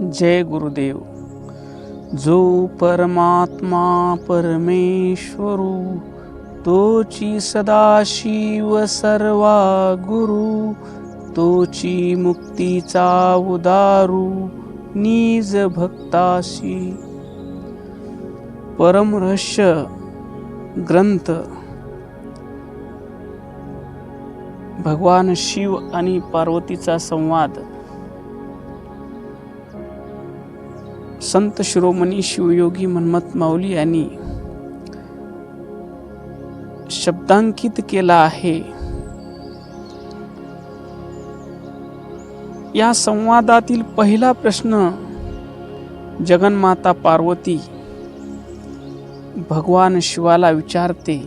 जय गुरुदेव। जो परमात्मा परमेश्वरू तोची सदाशिव सर्वा गुरु तोची मुक्तीचा उदारू निज भक्ताशी। परमरहस्य ग्रंथ। भगवान शिव आणि पार्वतीचा संवाद। संत शिरोमणी शिवयोगी मन्मथ माऊली यांनी शब्दांकित केला आहे. या संवादातील पहिला प्रश्न जगन्माता पार्वती भगवान शिवाला विचारते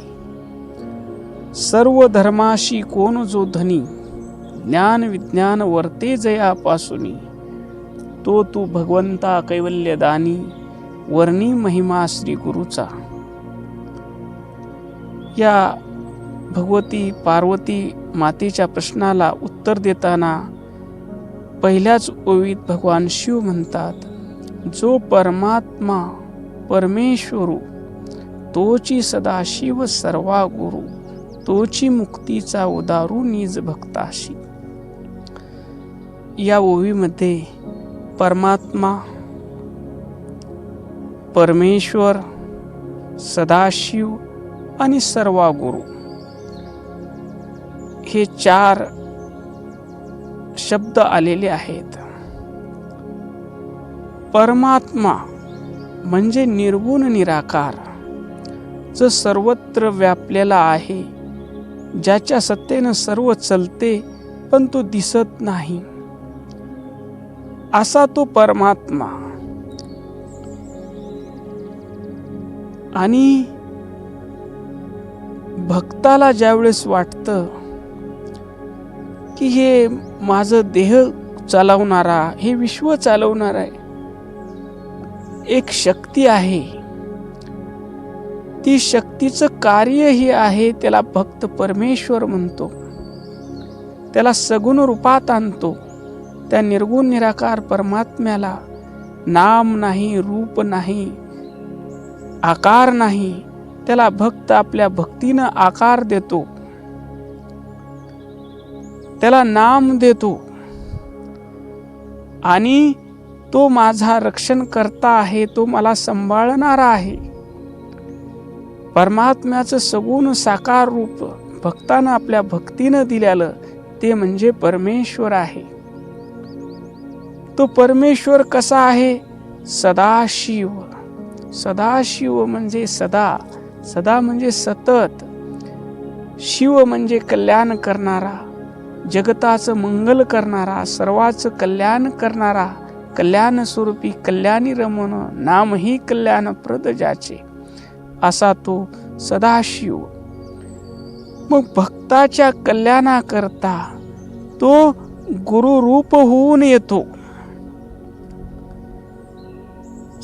सर्व धर्माशी कोण जो धनी ज्ञान विज्ञान वर्ते जयापासूनी. तो तू भगवंता कैवल्यदानी वर्णी महिमा श्री गुरुचा या भगवती पार्वती मातेच्या प्रश्नाला उत्तर देताना पहिल्याच ओवीत भगवान शिव म्हणतात जो परमात्मा परमेश्वरू तोची सदाशिव सर्वा गुरु तोची मुक्तीचा उदारू निज भक्ताशी. या ओवीमध्ये परमात्मा परमेश्वर सदाशिव आणि सर्वा गुरु हे चार शब्द आलेले आहेत. परमात्मा म्हणजे निर्गुण निराकार जो सर्वत्र व्यापलेला आहे ज्याच्या सत्तेनं सर्व चलते पण तो दिसत नाही. असा तो परमात्मा. आणि भक्ताला ज्यावेळेस वाटतं की हे माझं देह चालवणारा हे विश्व चालवणार आहे एक शक्ती आहे ती शक्तीचं कार्य हे आहे त्याला भक्त परमेश्वर म्हणतो. त्याला सगुण रूपात आणतो. त्या निर्गुण निराकार परमात्म्याला नाम नाही रूप नाही आकार नाही त्याला भक्त आपल्या भक्तीनं आकार देतो. त्याला नाम देतो. आणि तो माझा रक्षण करता आहे तो मला सांभाळणारा आहे. परमात्म्याचं सगुण साकार रूप भक्तानं आपल्या भक्तीनं दिल्यालं ते म्हणजे परमेश्वर आहे. तो परमेश्वर कसा आहे? सदाशिव. सदाशिव म्हणजे सदा. सदा म्हणजे सतत. शिव म्हणजे कल्याण करणारा. जगताचं मंगल करणारा. सर्वाचं कल्याण करणारा. कल्याण स्वरूपी कल्याणी रमण. नामही कल्याणप्रद ज्याचे. असा तो सदाशिव. मग भक्ताच्या कल्याणाकरता तो गुरुरूप होऊन येतो.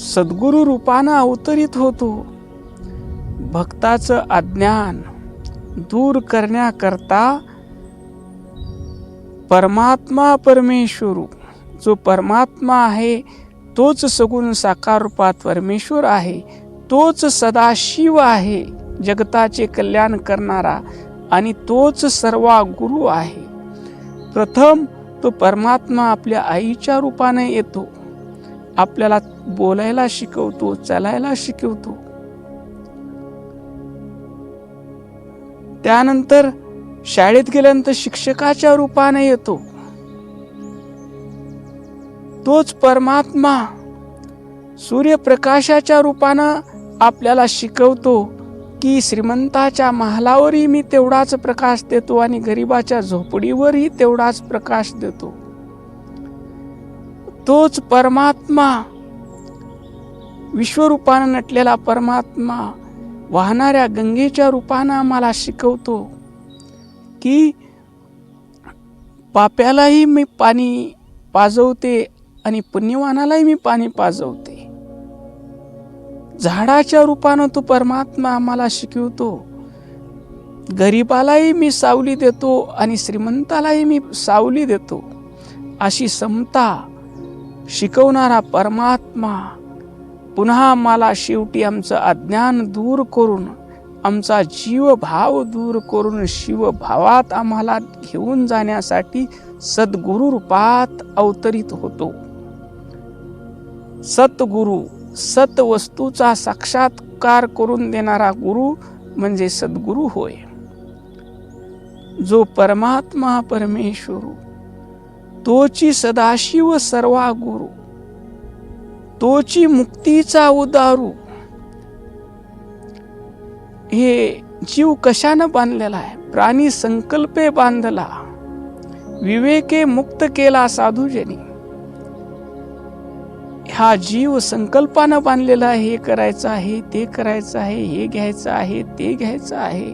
सद्गुरु रूपानं अवतरित होतो. भक्ताचं अज्ञान दूर करण्याकरता परमात्मा परमेश्वरू जो परमात्मा आहे तोच सगुण साकार रूपात परमेश्वर आहे तोच सदाशिव आहे जगताचे कल्याण करणारा आणि तोच सर्वा गुरु आहे. प्रथम तो परमात्मा आपल्या आईच्या रूपाने येतो. आपल्याला बोलायला शिकवतो चालायला शिकवतो. त्यानंतर शाळेत गेल्यानंतर शिक्षकाच्या रूपाने येतो. तोच परमात्मा सूर्यप्रकाशाच्या रूपानं आपल्याला शिकवतो की श्रीमंताच्या महालावरही मी तेवढाच प्रकाश देतो आणि गरिबाच्या झोपडीवरही तेवढाच प्रकाश देतो. तोच परमात्मा. विश्वरूपानं नटलेला परमात्मा वाहणाऱ्या गंगेच्या रूपानं आम्हाला शिकवतो की पाप्यालाही मी पाणी पाजवते आणि पुण्यवानालाही मी पाणी पाजवते. झाडाच्या रूपानं तो परमात्मा आम्हाला शिकवतो. गरिबालाही मी सावली देतो आणि श्रीमंतालाही मी सावली देतो. अशी समता शिकवणारा परमात्मा पुन्हा मला शेवटी आमचं अज्ञान दूर करून आमचा जीवभाव दूर करून शिवभावात आम्हाला घेऊन जाण्यासाठी सद्गुरु रूपात अवतरित होतो. सतगुरु सतवस्तूचा साक्षात्कार करून देणारा गुरु म्हणजे सद्गुरु होय. जो परमात्मा परमेश्वर तोची सदाशिव सर्वा गुरु तोची मुक्तीचा उदारू. हे जीव कशानं बांधलेला आहे? प्राणी संकल्पे बांधला विवेके मुक्त केला साधूजनी. हा जीव संकल्पानं बांधलेला आहे हे करायचं आहे ते करायचं आहे हे घ्यायचं आहे ते घ्यायचं आहे.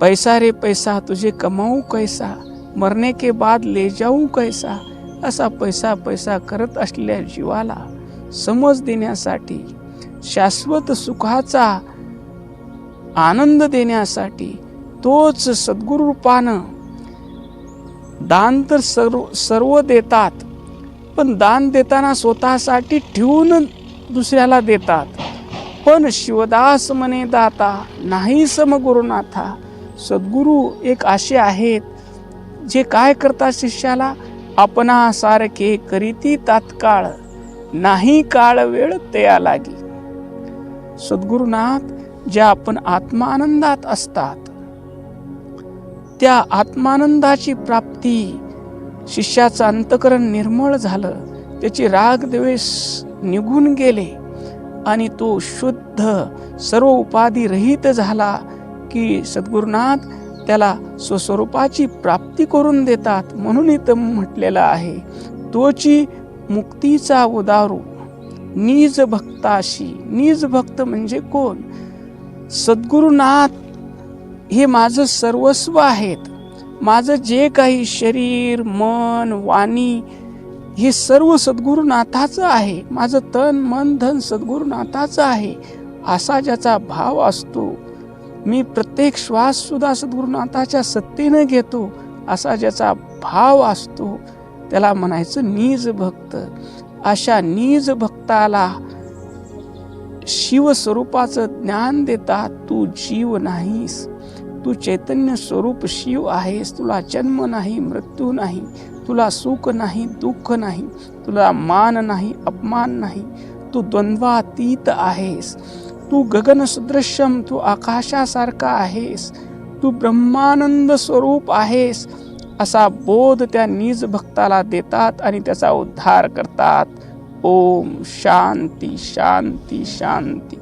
पैसा रे पैसा तुझे कमाऊ कैसा? मरने के बाद ले जाऊ कैसा? असा पैसा पैसा करत असलेल्या जीवाला समज देण्यासाठी शाश्वत सुखाचा आनंद देण्यासाठी तोच सद्गुरूपानं दान तर सर्व सर्व देतात पण दान देताना स्वतःसाठी ठेवून दुसऱ्याला देतात. पण शिवदास म्हणे दाता नाही सम गुरुनाथा सद्गुरू एक असे आहेत जे काय करतात शिष्याला आपणासारखे करीती तात्काळ नाही काळ वेळ तया लागी. सद्गुरुनाथ ज्या आपण आत्मानंदात असतात त्या आत्मानंदाची प्राप्ती शिष्याचं अंतकरण निर्मळ झालं त्याची राग द्वेष निघून गेले आणि तो शुद्ध सर्व उपाधी रहित झाला की सद्गुरुनाथ त्याला स्वस्वरूपाची प्राप्ती करून देतात म्हणून इथं म्हटलेलं आहे. तोची मुक्तीचा उदारू निज भक्ताशी. निज भक्त म्हणजे कोण? सद्गुरुनाथ. हे माझं सर्वस्व आहेत. माझं जे काही शरीर मन वाणी हे सर्व सद्गुरुनाथाचं आहे. माझं तन मन धन सद्गुरुनाथाचं आहे. असा ज्याचा भाव असतो मी प्रत्येक श्वास सुद्धा सद्गुरुनाथाच्या सत्तेनं घेतो असा ज्याचा भाव असतो. त्याला म्हणायचं नीज भक्त. अशा नीज भक्ताला शिवस्वरूपाचं ज्ञान देता तू जीव नाहीस. तू चैतन्य स्वरूप शिव आहेस. तुला जन्म नाही मृत्यू नाही तुला सुख नाही दुःख नाही तुला मान नाही अपमान नाही. तू द्वंद्वातीत आहेस. तू गगन सदृश्यम तू आकाशासारखा आहेस तू ब्रह्मानंद स्वरूप आहेस असा बोध त्या निज भक्ताला देतात आणि त्याचा उद्धार करतात. ओम शांती शांती शांती.